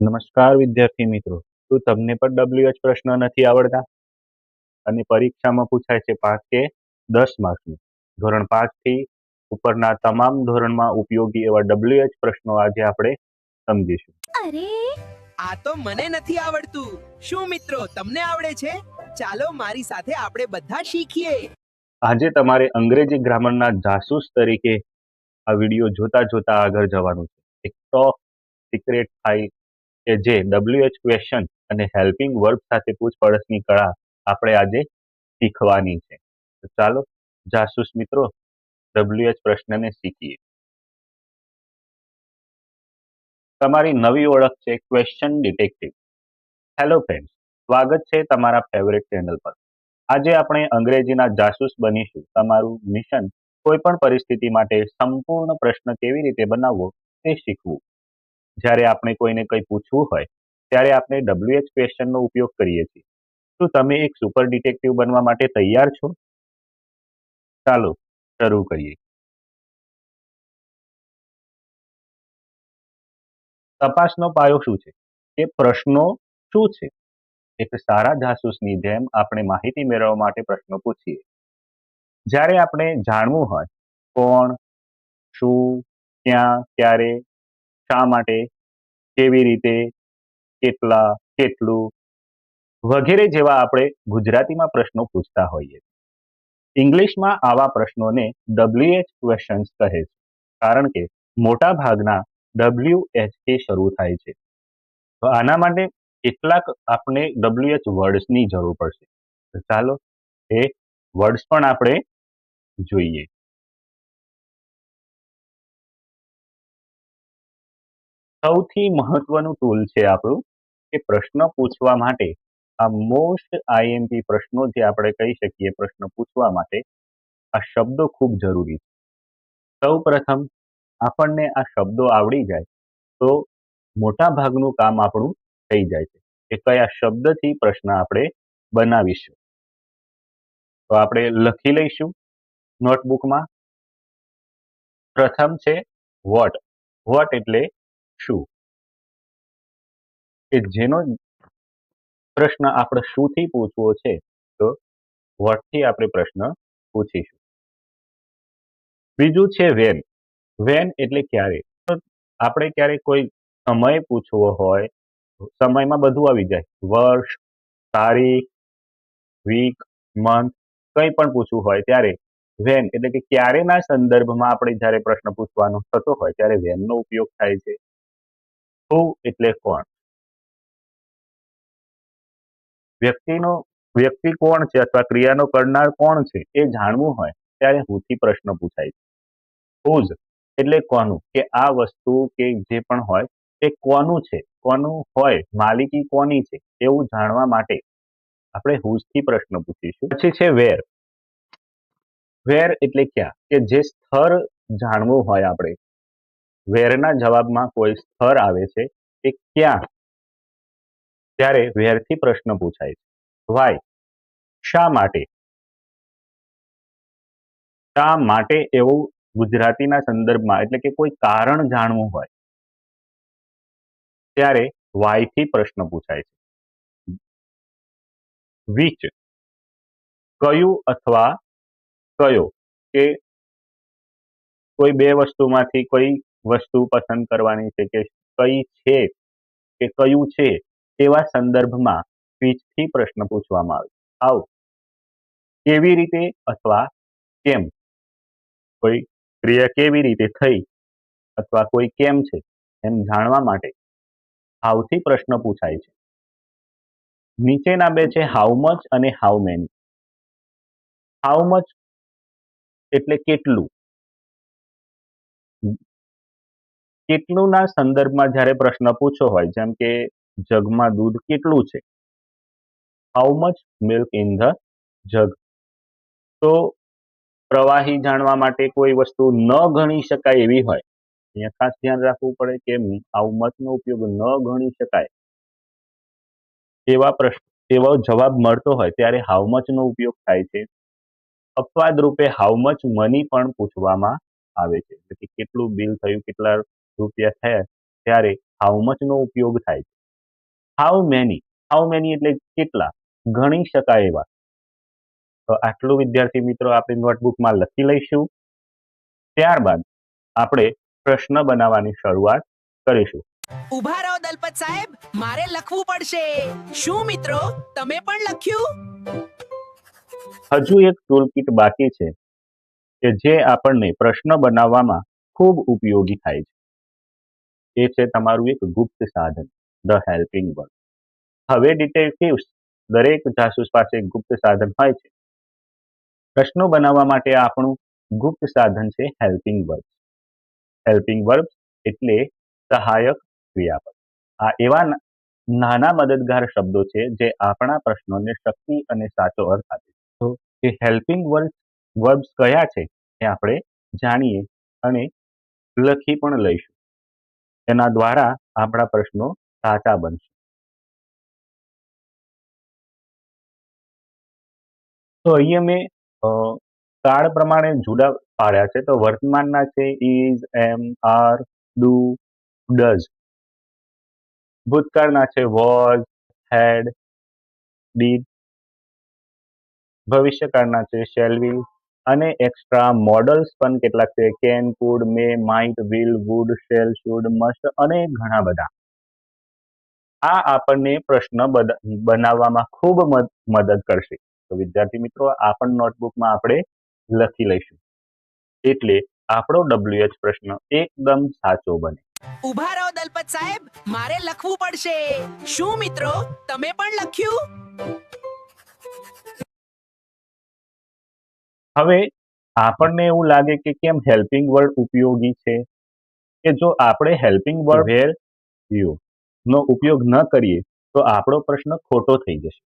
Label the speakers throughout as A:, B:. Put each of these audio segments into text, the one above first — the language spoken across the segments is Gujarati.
A: નમસ્કાર વિદ્યાર્થી મિત્રો. શું તમને પણ ડબલ્યુએચ પ્રશ્ન નથી આવડતા? અને પરીક્ષામાં પૂછાય છે પાંચ કે દસ માર્ક્સનું ધોરણ પાંચથી ઉપરના તમામ ધોરણમાં ઉપયોગી એવા ડબલ્યુએચ પ્રશ્નો આજે આપણે સમજીશું.
B: અરે!
C: આ તો મને નથી આવડતું. શું મિત્રો તમને આવડે છે? ચાલો મારી સાથે આપણે બધા શીખીએ.
A: આજે તમારે અંગ્રેજી ગ્રામરના જાસૂસ તરીકે આ વીડિયો જોતા જોતા આગળ જવાનું છે. એક ટોપ સિક્રેટ ફાઇલ કે જે ડબલ્યુએચ ક્વેશ્ચન અને હેલ્પિંગ વર્બ સાથે પૂછપરછની કળા આપણે આજે શીખવાની છે. તો ચાલો જાસૂસ મિત્રો ડબલ્યુએચ પ્રશ્નને શીખીએ. તમારી નવી ઓળખ છે ક્વેશ્ચન ડિટેક્ટિવ હેલો ફ્રેન્ડ્સ સ્વાગત છે તમારા ફેવરેટ ચેનલ પર. આજે આપણે અંગ્રેજીના જાસૂસ બનીશું. તમારું મિશન કોઈ પણ પરિસ્થિતિ માટે સંપૂર્ણ પ્રશ્ન કેવી રીતે બનાવવો તે શીખવું. જ્યારે આપણે કોઈને કંઈ પૂછવું હોય, ત્યારે આપણે ડબલ્યુએચ ક્વેશ્ચનનો ઉપયોગ કરીએ છીએ. શું તમે એક સુપર ડિટેક્ટિવ બનવા માટે તૈયાર છો? ચાલો, શરૂ કરીએ. તપાસનો પાયો શું છે? કે પ્રશ્નો શું છે? એક સારા જાસૂસની જેમ આપણે માહિતી મેળવવા માટે પ્રશ્નો પૂછીએ. જ્યારે આપણે જાણવું હોય કોણ, શું, ક્યાં, ક્યારે શા માટે? કેવી રીતે? કેટલા? કેટલું? વગેરે જેવા આપણે ગુજરાતીમાં પ્રશ્નો પૂછતા હોઈએ. ઇંગ્લિશમાં આવા પ્રશ્નોને ડબ્લ્યુએચ ક્વેશ્ચન્સ કહે છે. કારણ કે મોટા ભાગના ડબલ્યુ એચથી શરૂ થાય છે. તો આના માટે કેટલાક આપણે ડબ્લ્યુએચ વર્ડ્સની જરૂર પડશે. ચાલો, એ વર્ડ્સ પણ આપણે જોઈએ. સૌથી મહત્વનું ટૂલ છે આપણું કે પ્રશ્ન પૂછવા માટે. આ મોસ્ટ આઈએમપી પ્રશ્નો જે આપણે કહી શકીએ પ્રશ્ન પૂછવા માટે, આ શબ્દો ખૂબ જરૂરી છે. સૌ પ્રથમ, આપણને આ શબ્દો આવડી જાય તો મોટા ભાગનું કામ આપણું થઈ જાય છે કે કયા શબ્દથી પ્રશ્ન આપણે બનાવીશું. તો આપણે લખી લઈશું નોટબુકમાં પ્રથમ છે વોટ વોટ એટલે શું? કે જેનો પ્રશ્ન આપણે શુંથી પૂછવો છે, તો વોટથી આપણે પ્રશ્ન પૂછીશું. બીજું છે વેન વેન એટલે ક્યારે? આપણે ક્યારે કોઈ સમય પૂછવો હોય, સમયમાં બધું આવી જાય. વર્ષ, તારીખ વીક મંથ કંઈ પણ પૂછવું હોય ત્યારે વેન એટલે કે ક્યારેના સંદર્ભમાં આપણે જ્યારે પ્રશ્ન પૂછવાનો થતો હોય, ત્યારે વેનનો ઉપયોગ થાય છે. એટલે કોણ? વ્યક્તિનો, વ્યક્તિ કોણ છે અથવા ક્રિયાનો કરનાર કોણ છે એ જાણવું હોય ત્યારે હુથી પ્રશ્ન પૂછાય છે. હુઝ એટલે કોનું? કે આ વસ્તુ કે જે પણ હોય એ કોનું છે? કોનું હોય? માલિકી કોની છે? એવું જાણવા માટે આપણે હુઝથી પ્રશ્ન પૂછીશું. પછી છે વેર. વેર એટલે ક્યાં? કે જે સ્થળ જાણવું હોય આપણે વેરના જવાબમાં કોઈ સ્થળ આવે છે કે ક્યાં? ત્યારે વેરથી પ્રશ્ન પૂછાય છે. વાય શા માટે? શા માટે એવું ગુજરાતીના સંદર્ભમાં, એટલે કે કોઈ કારણ જાણવું હોય? ત્યારે વાયથી પ્રશ્ન પૂછાય છે. વિચ કયું અથવા કયો? કે કોઈ બે વસ્તુમાંથી કોઈ વસ્તુ પસંદ કરવાની છે કે કઈ છે કે કયું છે તેવા સંદર્ભમાં સ્પીચથી પ્રશ્ન પૂછવામાં આવે. આવો. કેવી રીતે અથવા કેમ? કોઈ ક્રિયા કેવી રીતે થઈ અથવા કોઈ કેમ છે એમ જાણવા માટે હાઉથી પ્રશ્ન પૂછાય છે. નીચેના બે છે હાઉ મચ અને હાઉ મેની હાઉ મચ એટલે કેટલું? કેટલુંના સંદર્ભમાં જ્યારે પ્રશ્ન પૂછો હોય, જેમ કે જગમાં દૂધ કેટલું છે? How much milk in the jug? તો પ્રવાહી જાણવા માટે કોઈ વસ્તુ ન ગણી શકાય એવી હોય, અહીંયા ખાસ ધ્યાન રાખવું પડે કે હાઉ મચનો ઉપયોગ ન ગણી શકાય. એવા પ્રશ્ન, એવો જવાબ મળતો હોય ત્યારે હાઉ મચનો ઉપયોગ થાય છે? અપવાદ રૂપે હાઉ મચ મની પણ પૂછવામાં આવે છે. એટલે કેટલું બિલ થયું, કેટલા રૂપિયા થયા ત્યારે હાઉ મચનો ઉપયોગ થાય છે. હાઉ મેની હાઉ મેની એટલે કેટલા? ગણી શકાય એવા. તો આટલું વિદ્યાર્થી મિત્રો આપણે નોટબુકમાં લખી લઈશું. ત્યારબાદ આપણે પ્રશ્ન બનાવવાની શરૂઆત કરીશું.
C: ઊભા રહો દલપત સાહેબ મારે લખવું પડશે. શું મિત્રો તમે પણ લખ્યું?
A: હજુ એક ટૂલકીટ બાકી છે કે જે આપણને પ્રશ્ન બનાવવામાં ખૂબ ઉપયોગી થાય છે. એ છે તમારું એક ગુપ્ત સાધન ધ હેલ્પિંગ વર્ડ હવે ડિટેક્ટિવ્સ દરેક જાસૂસ પાસે ગુપ્ત સાધન હોય છે. પ્રશ્નો બનાવવા માટે આપણું ગુપ્ત સાધન છે હેલ્પિંગ વર્બ હેલ્પિંગ વર્બ એટલે સહાયક ક્રિયાપદ. આ એવા નાના મદદગાર શબ્દો છે જે આપણા પ્રશ્નોને શક્તિ અને સાચો અર્થ આપે તો એ હેલ્પિંગ વર્બ વર્બ્સ કયા છે એ આપણે જાણીએ અને લખી પણ લઈશું. એના દ્વારા આપણા પ્રશ્નો સાચા બનશે. તો અહીંયા મેં કાળ પ્રમાણે જુદા પાડ્યા છે. તો વર્તમાનના છે is am, are, do, does. ભૂતકાળના છે વોઝ, હેડ, ડીડ. ભવિષ્યકાળના છે શેલ અને એક્સ્ટ્રા મોડલ્સ પણ કેટલાક છે. Can could may might will would shall should must અને ઘણા બધા. આ આપણને પ્રશ્ન બનાવવામાં ખૂબ મદ- મદદ કરશે. તો વિદ્યાર્થી મિત્રો, આ પણ નોટબુકમાં આપણે લખી લઈશું. એટલે આપણો ડબ્લ્યુએચ પ્રશ્ન એકદમ સાચો બને.
C: ઊભા રહો દલપત સાહેબ, મારે લખવું પડશે. શું મિત્રો, તમે પણ લખ્યું?
A: હવે આપણને એવું લાગે કે કેમ હેલ્પિંગ વર્ડ ઉપયોગી છે? કે જો આપણે હેલ્પિંગ વર્ડ વેર યુ નો ઉપયોગ ન કરીએ, તો આપણો પ્રશ્ન ખોટો થઈ જશે.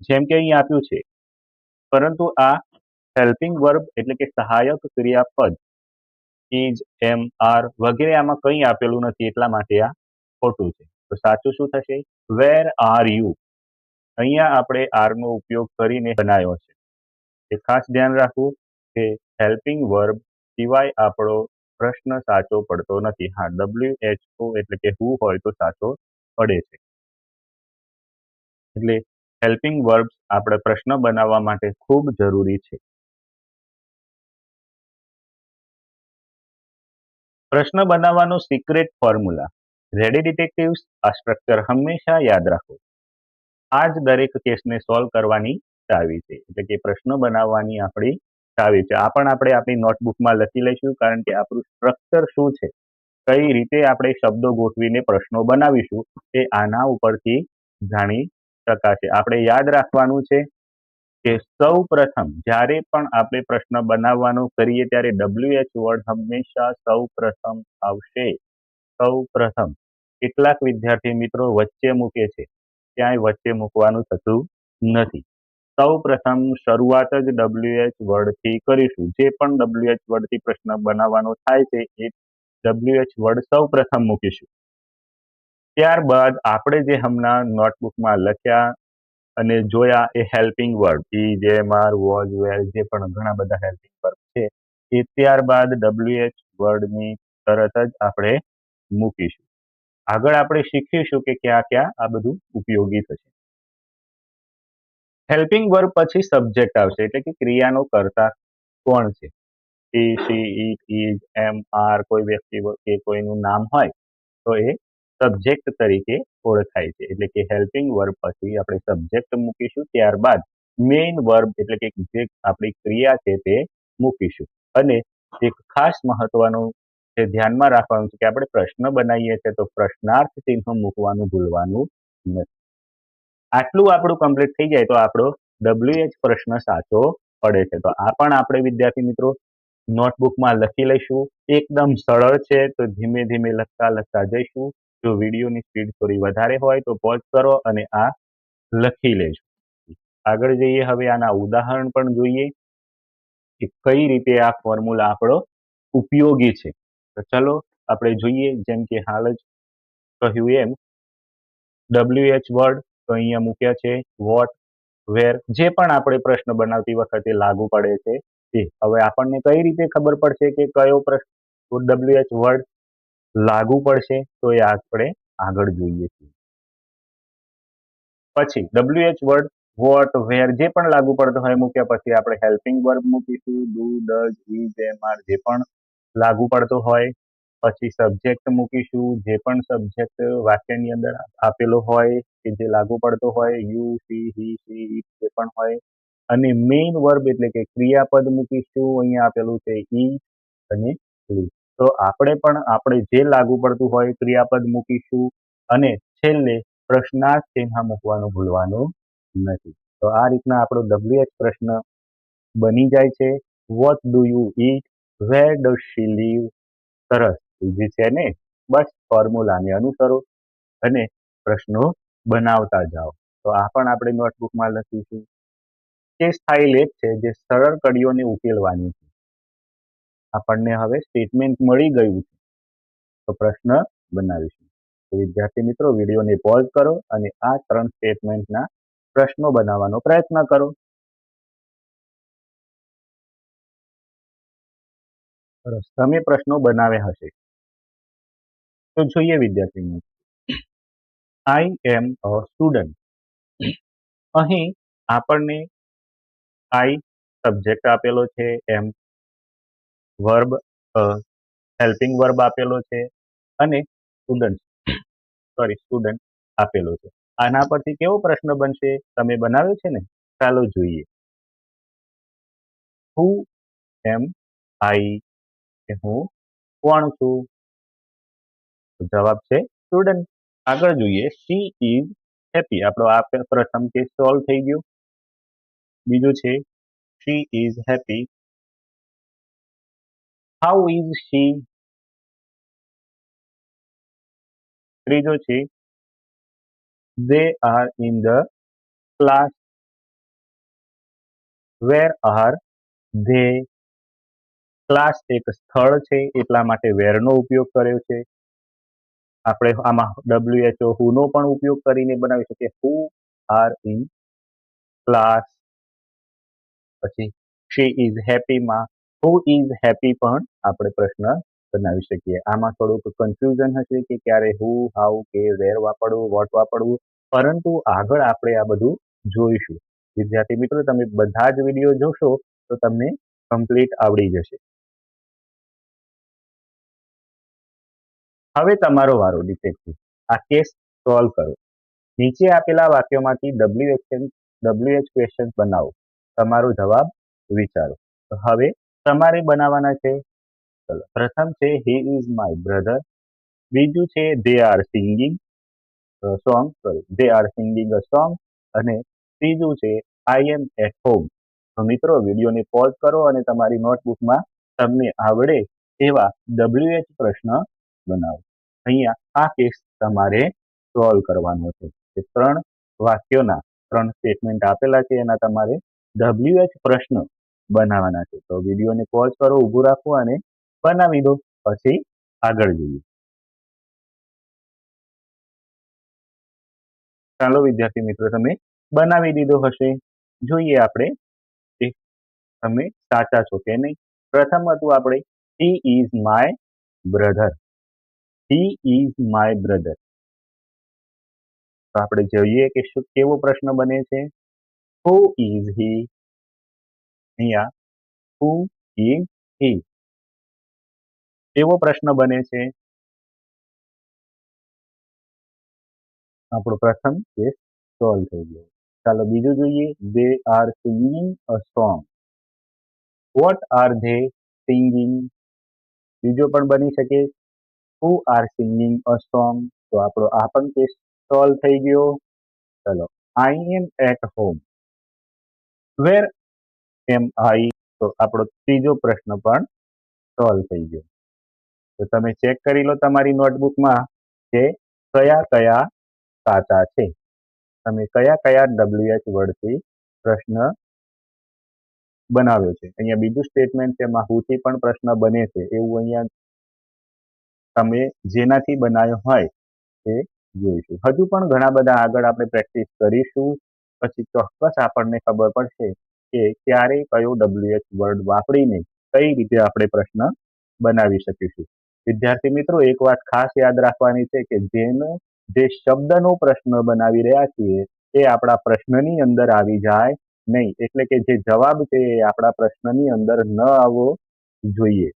A: જેમ કે અહીં આપ્યું છે. પરંતુ આ હેલ્પિંગ વર્બ એટલે કે સહાયક ક્રિયાપદ ઇઝ એમ આર વગેરે આમાં કંઈ આપેલું નથી, એટલા માટે આ ખોટું છે. તો સાચું શું થશે? વેર આર યુ અહીંયા આપણે આરનો ઉપયોગ કરીને બનાવ્યો છે. એ ખાસ ધ્યાન રાખવું કે હેલ્પિંગ વર્બ સિવાય આપણો પ્રશ્ન સાચો પડતો નથી. હા ડબલ્યુ એચ ઓ એટલે કે હુ હોય તો સાચો પડે છે. એટલે હેલ્પિંગ વર્બ્સ આપણે પ્રશ્ન બનાવવા માટે ખૂબ જરૂરી છે. પ્રશ્ન બનાવવાનો સિક્રેટ ફોર્મ્યુલા રેડી ડિટેક્ટિવ્સ આ સ્ટ્રક્ચર હંમેશા યાદ રાખો. આ જ દરેક કેસને સોલ્વ કરવાની ચાવી છે. એટલે કે પ્રશ્ન બનાવવાની આપણી ચાવી છે. આ પણ આપણે આપણી નોટબુકમાં લખી લઈશું કારણ કે આપણું સ્ટ્રક્ચર શું છે? કઈ રીતે આપણે શબ્દો ગોઠવીને પ્રશ્નો બનાવીશું તે આના ઉપરથી જાણી શકાશે. આપણે યાદ રાખવાનું છે કે સૌ પ્રથમ જ્યારે પણ આપણે પ્રશ્ન બનાવવાનો કરીએ ત્યારે ડબલ્યુએચ વર્ડ હંમેશા સૌ પ્રથમ આવશે. સૌ પ્રથમ કેટલાક વિદ્યાર્થી મિત્રો વચ્ચે મૂકે છે. ક્યાંય વચ્ચે મૂકવાનું થતું નથી. સૌ પ્રથમ શરૂઆત જ ડબલ્યુએચ વર્ડથી કરીશું. જે પણ ડબલ્યુએચ વર્ડથી પ્રશ્ન બનાવવાનો થાય છે, એ ડબલ્યુએચ વર્ડ સૌ પ્રથમ મૂકીશું. ત્યારબાદ આપણે જે હમણાં નોટબુકમાં લખ્યા અને જોયા એ હેલ્પિંગ વર્ડ ઈ જે માર વોઝ વેર જે પણ ઘણા બધા હેલ્પિંગ વર્ડ છે, એ ત્યારબાદ ડબલ્યુએચ વર્ડની તરત જ આપણે મૂકીશું. આગળ આપણે શીખીશું કે ક્યાં ક્યાં આ બધું ઉપયોગી થશે. હેલ્પિંગ વર્બ પછી સબ્જેક્ટ આવશે, એટલે કે ક્રિયાનો કર્તા કોણ છે? He she it is am are કોઈ વ્યક્તિ કે કોઈનું નામ હોય, તો એ સબ્જેક્ટ તરીકે ઓળખાય છે. એટલે કે હેલ્પિંગ વર્બ પછી આપણે સબ્જેક્ટ મૂકીશું, ત્યારબાદ મેઇન વર્બ એટલે કે જે આપણી ક્રિયા છે તે મૂકીશું. અને એક ખાસ મહત્વનું જે ધ્યાનમાં રાખવાનું છે કે આપણે પ્રશ્ન બનાવીએ છીએ, તો પ્રશ્નાર્થ ચિહ્ન મૂકવાનું ભૂલવાનું નથી. આટલું આપણું કમ્પ્લીટ થઈ જાય તો આપણો ડબલ્યુએચ પ્રશ્ન સાચો પડે છે. તો આ પણ આપણે વિદ્યાર્થી મિત્રો નોટબુકમાં લખી લઈશું. એકદમ સરળ છે. તો ધીમે ધીમે લખતા લખતા જઈશું. જો વિડીયોની સ્પીડ થોડી વધારે હોય તો પોઝ કરો અને આ લખી લેજો. આગળ જઈએ. હવે આના ઉદાહરણ પણ જોઈએ કે કઈ રીતે આ ફોર્મ્યુલા આપણો ઉપયોગી છે. તો ચલો આપણે જોઈએ. જેમ કે હાલ જ કહ્યું એમ. ડબલ્યુએચ વર્ડ તો અહીંયા મૂક્યા છે વોટ વેર જે પણ આપણે પ્રશ્ન બનાવતી વખતે લાગુ પડે છે તે. હવે આપણને કઈ રીતે ખબર પડશે કે કયો પ્રશ્ન ડબલ્યુએચ વર્ડ લાગુ પડશે? તો એ આપણે આગળ જોઈએ છીએ. પછી ડબ્લ્યુએચ વર્ડ વોટ વેર જે પણ લાગુ પડતો હોય મૂક્યા પછી આપણે હેલ્પિંગ વર્બ મૂકીશું. Do does is am are જે પણ લાગુ પડતો હોય પછી સબ્જેક્ટ મૂકીશું, જે પણ સબ્જેક્ટ વાક્યની અંદર આપેલો હોય, કે જે લાગુ પડતો હોય you she he she it જે પણ હોય. અને મેઇન વર્બ એટલે કે ક્રિયાપદ મૂકીશું, અહીંયા આપેલું છે ઈ અને લી તો આપણે પણ, આપણે જે લાગુ પડતું હોય, ક્રિયાપદ મૂકીશું, અને છેલ્લે પ્રશ્નાર્થ ચિહ્ન મૂકવાનું ભૂલવાનું નથી. તો આ રીતના આપણો ડબલ્યુ એચ પ્રશ્ન બની જાય છે. What do you eat where does she live સરસ. ઈઝી છે ને, બસ ફોર્મ્યુલાને અનુસરો અને પ્રશ્નો બનાવતા જાઓ. તો આ પણ આપણે નોટબુકમાં લખીશું. તે સ્થાયી લેખ છે જે સરળ કડીઓને ઉકેલવાની છે. આપણને હવે સ્ટેટમેન્ટ મળી ગયું છે. તો પ્રશ્ન બનાવીશું. વિદ્યાર્થી મિત્રો, વિડીયોને પોઝ કરો અને આ ત્રણ સ્ટેટમેન્ટના પ્રશ્નો બનાવવાનો પ્રયત્ન કરો. તમે પ્રશ્નો બનાવ્યા હશે. તો જોઈએ વિદ્યાર્થી મિત્રો આઈ એમ અ સ્ટુડન્ટ અહીં આપણને આઈ સબ્જેક્ટ આપેલો છે એમ વર્બ હેલ્પિંગ વર્બ આપેલો છે, અને સ્ટુડન્ટ સોરી સ્ટુડન્ટ આપેલો છે. આના પરથી કેવો પ્રશ્ન બનશે તમે બનાવ્યો છે ને? ચાલો જોઈએ. હું એમ આઈ હું કોણ છું? જવાબ છે સ્ટુડન્ટ આગળ જોઈએ સી ઇઝ હેપી આપણો આ પ્રથમ કેસ સોલ્વ થઈ ગયો. બીજું છે she is happy how is she ત્રીજો છે, they are in the class. Where are they? Class એક સ્થળ છે, એટલા માટે વેરનો ઉપયોગ કર્યો છે. આપણે આમાં WHO હુનો પણ ઉપયોગ કરીને બનાવી શકીએ. હુ આર ઇન ક્લાસ પછી શી ઇઝ હેપીમાં હુ ઇઝ હેપી પણ આપણે પ્રશ્ન બનાવી શકીએ. આમાં થોડુંક કન્ફ્યુઝન હશે કે ક્યારે હુ હાઉ કે વેર વાપરવું વોટ વાપરવું. પરંતુ આગળ આપણે આ બધું જોઈશું. વિદ્યાર્થી મિત્રો, તમે બધા જ વીડિયો જોશો તો તમને કમ્પ્લીટ આવડી જશે. હવે તમારો વારો ડિટેક્ટિવ આ કેસ સોલ્વ કરો. નીચે આપેલા વાક્યોમાંથી W action W H question બનાવો. તમારો જવાબ વિચારો. તો હવે તમારે બનાવવાના છે. ચલો, પ્રથમ છે હી ઇઝ માય બ્રધર બીજું છે they are singing song sorry they are singing a song અને ત્રીજું છે આઈ એમ એટ હોમ તો મિત્રો, વિડીયોને પોઝ કરો અને તમારી નોટબુકમાં તમને આવડે એવા ડબલ્યુ એચ પ્રશ્ન બનાવો. અહીંયા આ કેસ તમારે સોલ્વ કરવાનો છે. કે ત્રણ વાક્યોના, ત્રણ સ્ટેટમેન્ટ આપેલા છે, એના તમારે ડબલ્યુ એચ પ્રશ્ન બનાવવાના છે. તો વિડીયોને પોઝ કરો, ઊભું રાખો અને બનાવી દો. પછી આગળ જઈએ. ચાલો વિદ્યાર્થી મિત્રો, તમે બનાવી દીધો હશે. જોઈએ આપણે કે તમે સાચા છો કે નહીં. પ્રથમ હતું આપણે he is my brother he is my brother તો આપણે જોઈએ કે શું કેવો પ્રશ્ન બને છે હુ ઇઝ હી અહીંયા હુ ઇઝ હી એવો પ્રશ્ન બને છે આપણો પ્રથમ કેસ સોલ્વ થઈ ગયો ચાલો બીજું જોઈએ they are singing a song what are they singing બીજો પણ બની શકે who are singing a song તો આપણો આ પણ કેસ સોલ્વ થઈ ગયો. ચલો આઈ એમ એટ હોમ વેર એમ આઈ તો આપણો ત્રીજો પ્રશ્ન પણ સોલ્વ થઈ ગયો. તો તમે ચેક કરી લો તમારી નોટબુકમાં કે કયા કયા સાચા છે. તમે કયા કયા ડબલ્યુએચ વર્ડથી પ્રશ્ન બનાવ્યો છે. અહીંયા બીજું સ્ટેટમેન્ટ છે, એમાં પણ પ્રશ્ન બને છે. એવું અહીંયા તમે જેનાથી બનાવ્યો હોય તે જોઈશું. હજુ પણ ઘણા બધા આગળ આપણે પ્રેક્ટિસ કરીશું. પછી ચોક્કસ આપણને ખબર પડશે કે ક્યારે કયો ડબલ્યુએચ વર્ડ વાપરીને કઈ રીતે આપણે પ્રશ્ન બનાવી શકીશું. વિદ્યાર્થી મિત્રો, એક વાત ખાસ યાદ રાખવાની છે કે જેનો, જે શબ્દનો પ્રશ્ન બનાવી રહ્યા છીએ એ આપણા પ્રશ્નની અંદર આવી જાય નહીં. એટલે કે જે જવાબ છે એ આપણા પ્રશ્નની અંદર ન આવવો જોઈએ.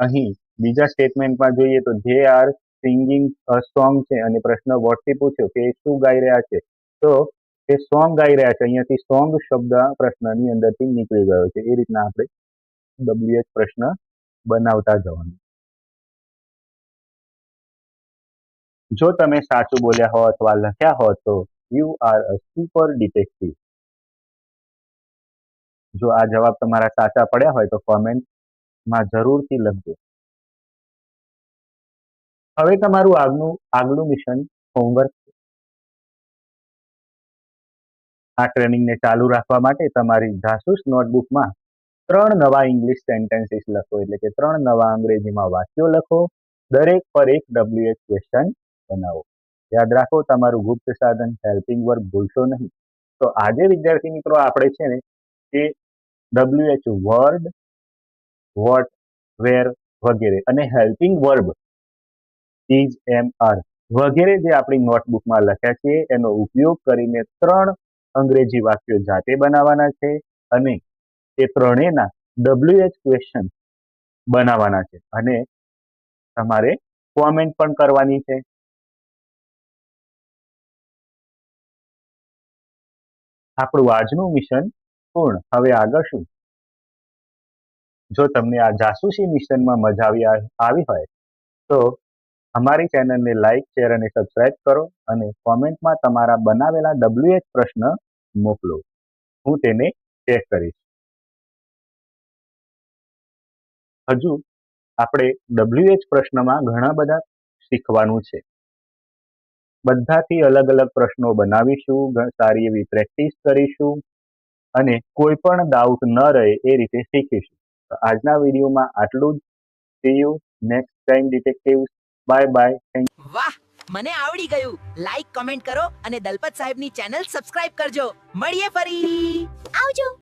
A: અહીં બીજા સ્ટેટમેન્ટમાં જોઈએ તો જે આર સિંગિંગ સોંગ છે અને પ્રશ્ન વોટથી પૂછ્યો કે શું ગાઈ રહ્યા છે? તો એ સોંગ ગાઈ રહ્યા છે. અહીંયાથી સોંગ શબ્દ પ્રશ્નની અંદરથી નીકળી ગયો છે. એ રીતના આપણે ડબલ્યુએચ પ્રશ્ન બનાવતા જવાનું. જો તમે સાચું બોલ્યા હો અથવા લખ્યા હો તો you are a super detective જો આ જવાબ તમારા સાચા પડ્યા હોય તો કોમેન્ટમાં જરૂરથી લખજો. હવે તમારું આગનું, આગલું મિશન હોમવર્ક આ ટ્રેનિંગને ચાલુ રાખવા માટે તમારી જાસૂસ નોટબુકમાં ત્રણ નવા ઇંગ્લિશ સેન્ટેન્સીસ લખો. એટલે કે ત્રણ નવા અંગ્રેજીમાં વાક્યો લખો. દરેક પર એક ડબ્લ્યુએચ ક્વેશ્ચન બનાવો. યાદ રાખો, તમારું ગુપ્ત સાધન હેલ્પિંગ વર્ક ભૂલશો નહીં. તો આજે વિદ્યાર્થી મિત્રો આપણે છે ને, એ ડબલ્યુએચ વર્ડ વોટ વેર વગેરે. અને helping verb is am are વગેરે જે આપણી નોટબુકમાં લખ્યા છે, એનો ઉપયોગ કરીને ત્રણ અંગ્રેજી વાક્યો જાતે બનાવવાના છે અને એ ત્રણેયના ડબ્લ્યુએચ ક્વેશ્ચન બનાવવાના છે. અને તમારે કોમેન્ટ પણ કરવાની છે. આપણું આજનું મિશન પૂર્ણ. હવે આગળ શું? જો તમને આ જાસૂસી મિશનમાં મજા આવી આવી હોય, તો અમારી ચેનલને લાઇક શેર અને સબસ્ક્રાઇબ કરો અને કોમેન્ટમાં તમારા બનાવેલા ડબલ્યુએચ પ્રશ્ન મોકલો. હું તેને ચેક કરીશ. હજુ આપણે ડબ્લ્યુએચ પ્રશ્નમાં ઘણા બધા શીખવાનું છે. બધાથી અલગ અલગ પ્રશ્નો બનાવીશું સારી એવી પ્રેક્ટિસ કરીશું અને કોઈ પણ ડાઉટ ન રહે એ રીતે શીખીશું. આજના વિડીયોમાં આટલું જ. See you next time detectives bye bye thank
C: વાહ મને આવડી ગયું. લાઈક કમેન્ટ કરો અને દલપત સાહેબની ચેનલ સબસ્ક્રાઇબ કરજો. મળીએ ફરી. આવજો.